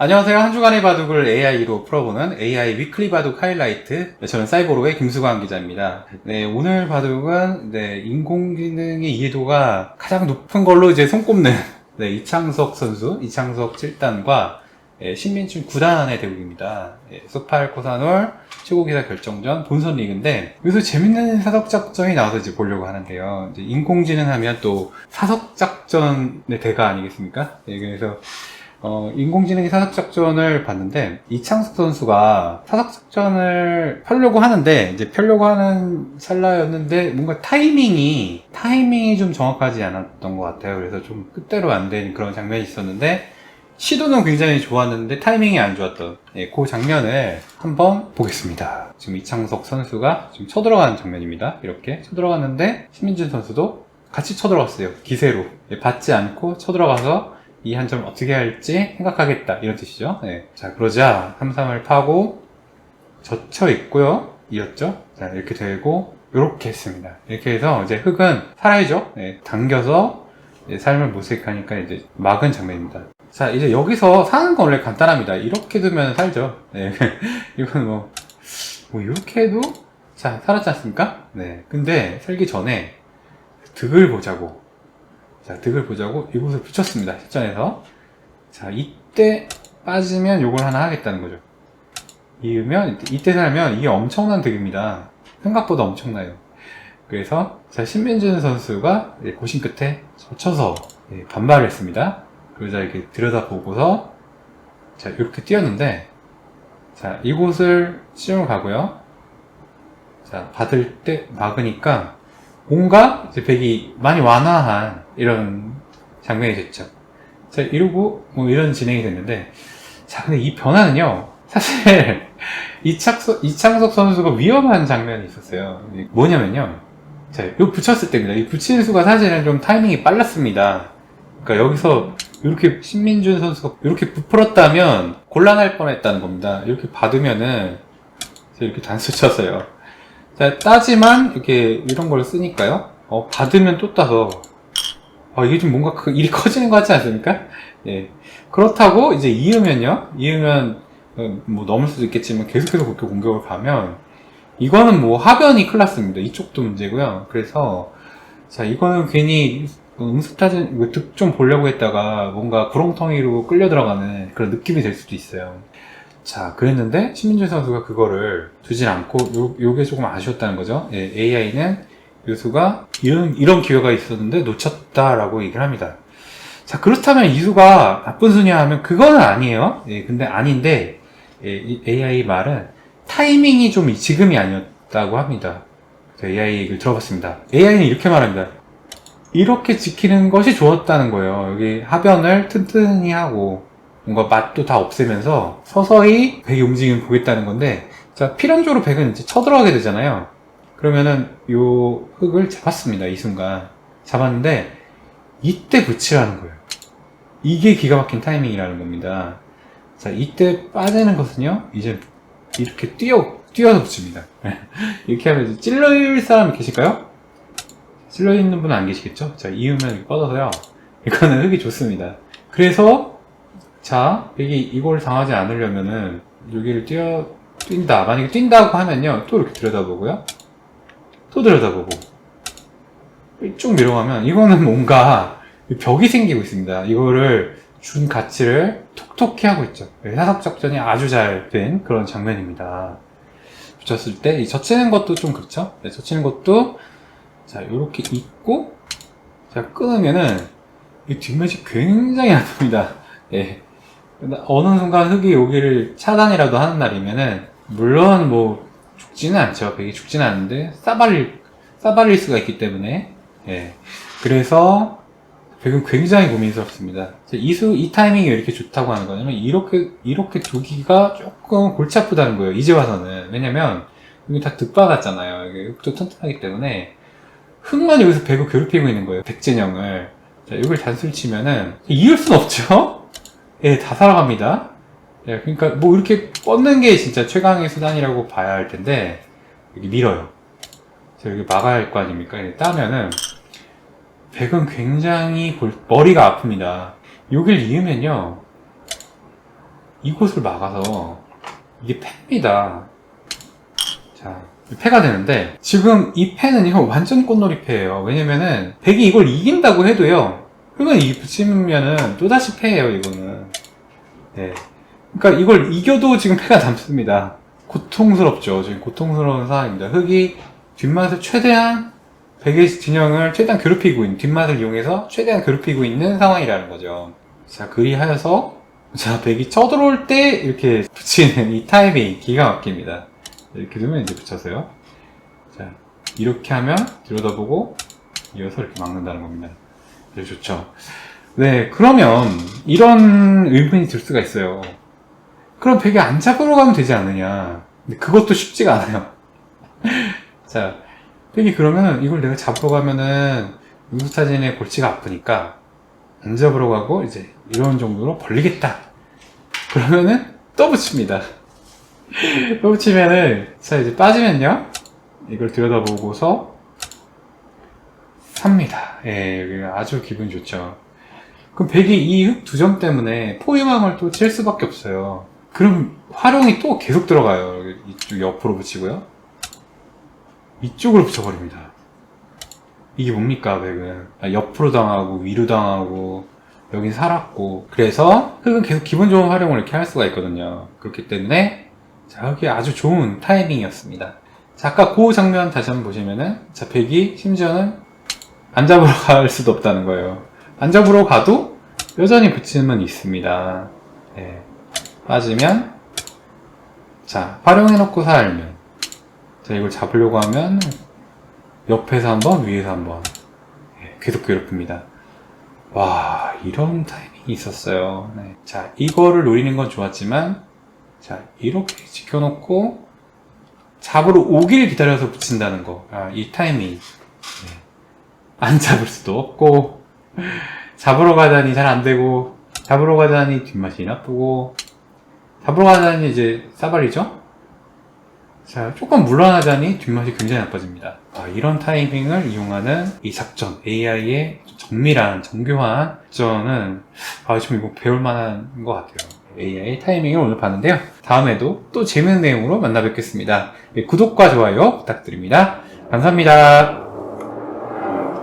안녕하세요. 한 주간의 바둑을 AI로 풀어보는 AI 위클리 바둑 하이라이트. 네, 저는 사이버로의 김수광 기자입니다. 네, 오늘 바둑은 네, 인공지능의 이해도가 가장 높은 걸로 이제 손꼽는 네, 이창석 선수, 이창석 7단과 예, 신민춘 9단의 대국입니다. 예, 소팔 코사놀 최고기사 결정전 본선 리그인데 여기서 재밌는 사석 작전이 나와서 이제 보려고 하는데요. 이제 인공지능 하면 또 사석 작전의 대가 아니겠습니까? 예, 그래서 어, 인공지능이 사석작전을 봤는데, 이창석 선수가 사석작전을 펴려고 하는데, 이제 펴려고 하는 찰나였는데, 뭔가 타이밍이, 타이밍이 좀 정확하지 않았던 것 같아요. 그래서 좀 끝대로 안 된 그런 장면이 있었는데, 시도는 굉장히 좋았는데, 타이밍이 안 좋았던, 예, 그 장면을 한번 보겠습니다. 지금 이창석 선수가 지금 쳐들어가는 장면입니다. 이렇게 쳐들어갔는데, 신민준 선수도 같이 쳐들어갔어요. 기세로. 예, 받지 않고 쳐들어가서, 이 한점 어떻게 할지 생각하겠다 이런 뜻이죠. 네. 자 그러자 삼삼을 파고 젖혀 있고요. 이었죠. 자 이렇게 되고 이렇게 했습니다. 이렇게 해서 이제 흙은 살아야죠. 네. 당겨서 삶을 모색하니까 이제 막은 장면입니다. 자 이제 여기서 사는 건 원래 간단합니다. 이렇게 두면 살죠. 네. 이건 뭐, 뭐 이렇게 해도 자 살았지 않습니까? 네. 근데 살기 전에 득을 보자고 자, 득을 보자고 이곳을 붙였습니다. 실전에서. 자, 이때 빠지면 요걸 하나 하겠다는 거죠. 이으면, 이때 살면 이게 엄청난 득입니다. 생각보다 엄청나요. 그래서, 자, 신민준 선수가 고심 끝에 젖혀서 예, 반발을 했습니다. 그러자 이렇게 들여다보고서, 자, 이렇게 뛰었는데, 자, 이곳을 시험을 가고요. 자, 받을 때 막으니까, 뭔가 백이 많이 완화한 이런 장면이 됐죠. 자, 이러고 뭐 이런 진행이 됐는데, 자, 근데 이 변화는요, 사실 이창석, 이창석 선수가 위험한 장면이 있었어요. 뭐냐면요, 자, 이거 붙였을 때입니다. 이 붙이는 수가 사실은 좀 타이밍이 빨랐습니다. 그러니까 여기서 이렇게 신민준 선수가 이렇게 부풀었다면 곤란할 뻔했다는 겁니다. 이렇게 받으면은 이렇게 단수 쳤어요. 자, 따지만 이렇게 이런 걸 쓰니까요. 어, 받으면 또 따서 어, 이게 좀 뭔가 그 일이 커지는 것 같지 않습니까? 예. 그렇다고 이제 이으면요. 이으면 어, 뭐 넘을 수도 있겠지만 계속해서 그렇게 공격을 가면 이거는 뭐 하변이 클났습니다. 이쪽도 문제고요. 그래서 자 이거는 괜히 응습타진 득좀 보려고 했다가 뭔가 구렁텅이로 끌려 들어가는 그런 느낌이 될 수도 있어요. 자, 그랬는데 신민준 선수가 그거를 두진 않고 요, 요게 조금 아쉬웠다는 거죠. 예, AI는 유수가 이런 이런 기회가 있었는데 놓쳤다라고 얘기를 합니다. 자, 그렇다면 이수가 나쁜 수냐 하면 그거는 아니에요. 예, 근데 아닌데 예, 이 AI 말은 타이밍이 좀 지금이 아니었다고 합니다. AI 얘기를 들어봤습니다. AI는 이렇게 말합니다. 이렇게 지키는 것이 좋았다는 거예요. 여기 하변을 튼튼히 하고 뭔가 맛도 다 없애면서 서서히 백의 움직임을 보겠다는 건데 자 필연적으로 백은 이제 쳐들어가게 되잖아요. 그러면은 요 흙을 잡았습니다 이 순간. 잡았는데 이때 붙이라는 거예요. 이게 기가 막힌 타이밍이라는 겁니다. 자 이때 빠지는 것은요 이제 이렇게 뛰어 뛰어서 붙입니다. 이렇게 하면 찔러일 사람 계실까요? 찔러 있는 분은 안 계시겠죠? 자 이으면 뻗어서요. 이거는 흙이 좋습니다. 그래서 자, 여기 이걸 당하지 않으려면은 여기를 뛰어 뛴다. 만약에 뛴다고 하면요, 또 이렇게 들여다보고요, 또 들여다보고 쭉 밀어가면 이거는 뭔가 벽이 생기고 있습니다. 이거를 준 가치를 톡톡히 하고 있죠. 사석 작전이 아주 잘 된 그런 장면입니다. 붙였을 때, 이 젖히는 것도 좀 그렇죠? 네, 젖히는 것도 자, 이렇게 있고, 자, 끊으면은 이 뒷면이 굉장히 아픕니다. 예. 어느 순간 흙이 여기를 차단이라도 하는 날이면은 물론 뭐 죽지는 않죠. 백이 죽지는 않는데 싸발릴 싸발릴 수가 있기 때문에 예. 그래서 백은 굉장히 고민스럽습니다. 이수 이 타이밍이 왜 이렇게 좋다고 하는 거냐면 이렇게 이렇게 두기가 조금 골치 아프다는 거예요. 이제 와서는 왜냐면 여기 다 득받았잖아요. 여기 흙도 튼튼하기 때문에 흙만 여기서 백을 괴롭히고 있는 거예요. 백진영을 자, 이걸 단술 치면은 이을 순 없죠. 예, 다 살아갑니다. 예, 그러니까 뭐 이렇게 뻗는 게 진짜 최강의 수단이라고 봐야 할 텐데 여기 밀어요. 자, 여기 막아야 할 거 아닙니까? 이렇게 따면은 백은 굉장히 골, 머리가 아픕니다. 여길 이으면요. 이곳을 막아서 이게 팹니다. 자, 패가 되는데 지금 이 패는요 완전 꽃놀이 패예요. 왜냐면은 백이 이걸 이긴다고 해도요. 흙은 이 붙이면은 또다시 패예요 이거는. 네. 그러니까 이걸 이겨도 지금 패가 남습니다. 고통스럽죠. 지금 고통스러운 상황입니다. 흙이 뒷맛을 최대한 백의 진영을 최대한 괴롭히고 있는 뒷맛을 이용해서 최대한 괴롭히고 있는 상황이라는 거죠. 자 그리하여서 자 백이 쳐들어올 때 이렇게 붙이는 이 타이밍 기가 막힙니다. 이렇게 두면 이제 붙여서요. 자 이렇게 하면 들여다보고 이어서 이렇게 막는다는 겁니다. 네, 좋죠. 네, 그러면 이런 의문이 들 수가 있어요. 그럼 백이 안 잡으러 가면 되지 않느냐. 근데 그것도 쉽지가 않아요. 자, 백이 그러면 이걸 내가 잡으러 가면은 윤수타진의 골치가 아프니까 안 잡으러 가고 이제 이런 정도로 벌리겠다. 그러면은 또 붙입니다. 또 붙이면은 자 이제 빠지면요. 이걸 들여다보고서 삽니다. 예, 여기 아주 기분 좋죠. 그럼 백이 이 흙 두 점 때문에 포위망을 또 칠 수밖에 없어요. 그럼 활용이 또 계속 들어가요. 이쪽 옆으로 붙이고요. 이쪽으로 붙여버립니다. 이게 뭡니까, 백은? 아, 옆으로 당하고, 위로 당하고, 여긴 살았고. 그래서 흙은 계속 기분 좋은 활용을 이렇게 할 수가 있거든요. 그렇기 때문에, 자, 여기 아주 좋은 타이밍이었습니다. 자, 아까 그 장면 다시 한번 보시면은, 자, 백이 심지어는 안 잡으러 갈 수도 없다는 거예요. 안 잡으러 가도 여전히 붙임은 있습니다. 네. 빠지면, 자, 활용해놓고 살면, 자, 이걸 잡으려고 하면, 옆에서 한 번, 위에서 한 번, 예, 계속 괴롭힙니다. 와, 이런 타이밍이 있었어요. 네. 자, 이거를 노리는 건 좋았지만, 자, 이렇게 지켜놓고, 잡으러 오길 기다려서 붙인다는 거. 아, 이 타이밍. 네. 안 잡을 수도 없고, 잡으러 가다니 잘 안 되고, 잡으러 가다니 뒷맛이 나쁘고, 잡으러 가다니 이제 싸발리죠? 자, 조금 물러나자니 뒷맛이 굉장히 나빠집니다. 아, 이런 타이밍을 이용하는 이 작전, AI의 정밀한, 정교한 작전은, 아, 좀 이거 배울 만한 것 같아요. AI 타이밍을 오늘 봤는데요. 다음에도 또 재밌는 내용으로 만나 뵙겠습니다. 예, 구독과 좋아요 부탁드립니다. 감사합니다.